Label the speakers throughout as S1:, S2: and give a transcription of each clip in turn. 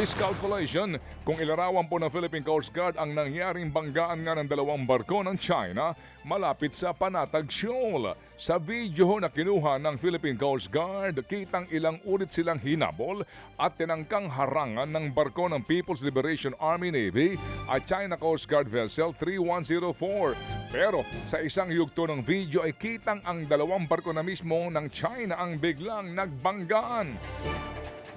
S1: miscalculation kung ilarawan po ng Philippine Coast Guard ang nangyaring banggaan nga ng dalawang barko ng China malapit sa Panatag Shoal. Sa video na kinuha ng Philippine Coast Guard, kitang ilang ulit silang hinabol at tinangkang harangan ng barko ng People's Liberation Army Navy at China Coast Guard Vessel 3104. Pero sa isang yugto ng video ay kitang ang dalawang barko na mismo ng China ang biglang nagbanggaan.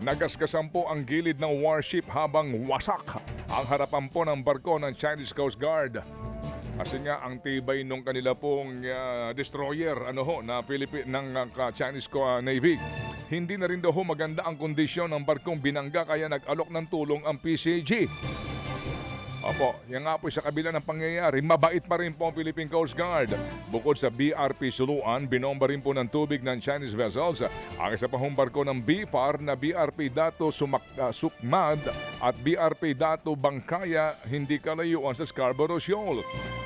S1: Nagasgasan po ang gilid ng warship habang wasak ang harapan po ng barko ng Chinese Coast Guard. Kasi nga ang tibay nung kanila pong ah, destroyer ano ho na Philippine ng ah, Chinese ah, Navy. Hindi na rin daw maganda ang kondisyon ng barkong binangga kaya nag-alok ng tulong ang PCG. Opo, yan nga po sa kabila ng pangyayari, mabait pa rin po ang Philippine Coast Guard. Bukod sa BRP Suluan, binomba rin po ng tubig ng Chinese vessels ang isa pa hong barko ng BFAR na BRP Dato Sumak, ah, Sukmad at BRP Dato Bangkaya hindi kalayuan sa Scarborough Shoal.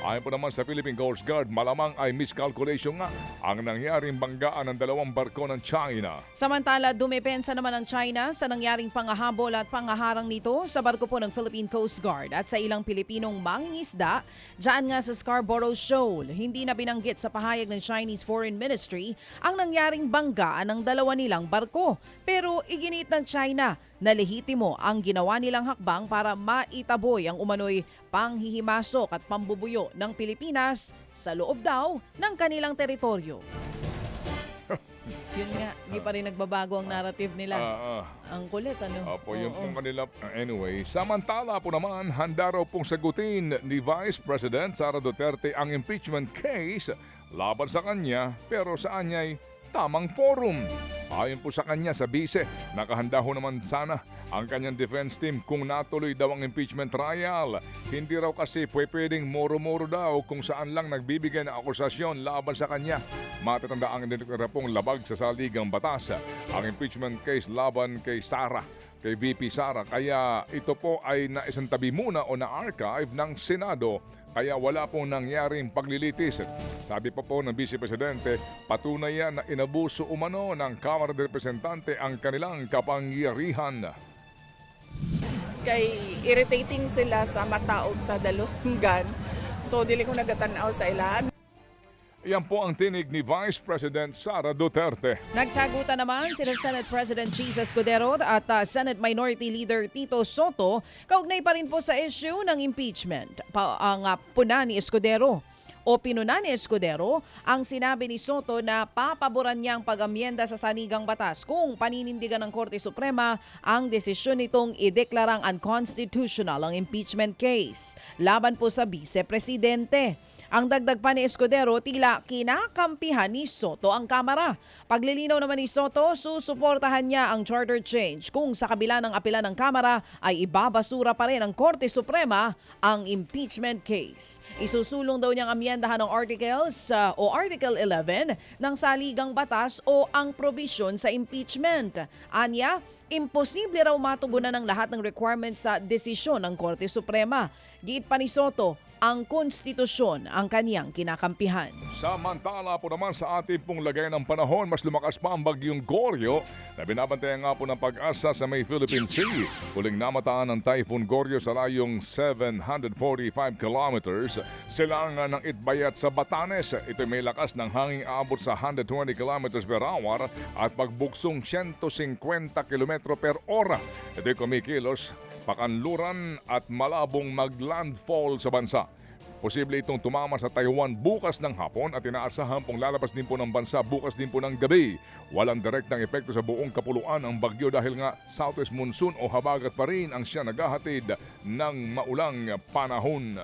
S1: Ayon po naman sa Philippine Coast Guard, malamang ay miscalculation nga ang nangyaring banggaan ng dalawang barko ng China.
S2: Samantala, dumepensa naman ang China sa nangyaring pangahabol at pangaharang nito sa barko po ng Philippine Coast Guard at sa ilang Pilipinong mangingisda dyan nga sa Scarborough Shoal. Hindi na binanggit sa pahayag ng Chinese Foreign Ministry ang nangyaring banggaan ng dalawa nilang barko. Pero iginit ng China na lehitimo ang ginawa nilang hakbang para maitaboy ang umano'y panghihimasok at pambubuyo ng Pilipinas sa loob daw ng kanilang teritoryo. Yun nga, di pa rin nagbabago ang narrative nila.
S1: Ah, ah.
S2: ang kulit, ano?
S1: Opo, yun
S2: Oo.
S1: pong kanila. Anyway, samantala po naman, handa raw pong sagutin ni Vice President Sara Duterte ang impeachment case laban sa kanya pero sa anya'y tamang forum. Ayon po sa kanya sa bise, nakahanda ho naman sana ang kanyang defense team kung natuloy daw ang impeachment trial. Hindi raw kasi pwedeng moro-moro daw kung saan lang nagbibigay ng akusasyon laban sa kanya. Matatanda ang pong labag sa saligang batas ang impeachment case laban kay Sara kay VP Sara. Kaya ito po ay naisantabi muna o na-archive ng Senado kaya wala pong nangyaring paglilitis. Sabi pa po ng Vice Presidente, patunay yan na inabuso umano ng Kamara de Representante ang kanilang kapangyarihan.
S3: kay irritating sila sa mataog sa dalungan. So dili ko nagatanaw sa ilahan.
S1: Yan po ang tinig ni Vice President Sara Duterte.
S2: Nagsagutan naman sina Senate President Jesus Escudero at uh, Senate Minority Leader Tito Soto kaugnay pa rin po sa issue ng impeachment. Pa, ang uh, puna ni Escudero o pinuna ni Escudero ang sinabi ni Soto na papaboran niya ang pag-amyenda sa saligang batas kung paninindigan ng Korte Suprema ang desisyon nitong ideklarang unconstitutional ang impeachment case laban po sa Vice Presidente. Ang dagdag pa ni Escudero, tila kinakampihan ni Soto ang Kamara. Paglilinaw naman ni Soto, susuportahan niya ang charter change kung sa kabila ng apela ng Kamara ay ibabasura pa rin ng Korte Suprema ang impeachment case. Isusulong daw niyang amyendahan ng articles uh, o Article 11 ng saligang batas o ang provision sa impeachment. Anya, imposible raw matugunan ng lahat ng requirements sa desisyon ng Korte Suprema. Giit pa ni Soto, ang konstitusyon ang kaniyang kinakampihan.
S1: Samantala po naman sa ating pong lagay ng panahon, mas lumakas pa ang bagyong Goryo na binabantayan nga po ng pag-asa sa may Philippine Sea. Huling namataan ng Typhoon Goryo sa layong 745 kilometers. Silangan ng Itbayat sa Batanes. Ito may lakas ng hanging aabot sa 120 kilometers per hour at pagbuksong 150 kilometro per ora. Ito'y kumikilos pakanluran at malabong maglandfall sa bansa. Posible itong tumama sa Taiwan bukas ng hapon at inaasahan pong lalabas din po ng bansa bukas din po ng gabi. Walang direktang epekto sa buong kapuluan ang bagyo dahil nga southwest monsoon o habagat pa rin ang siya naghahatid ng maulang panahon.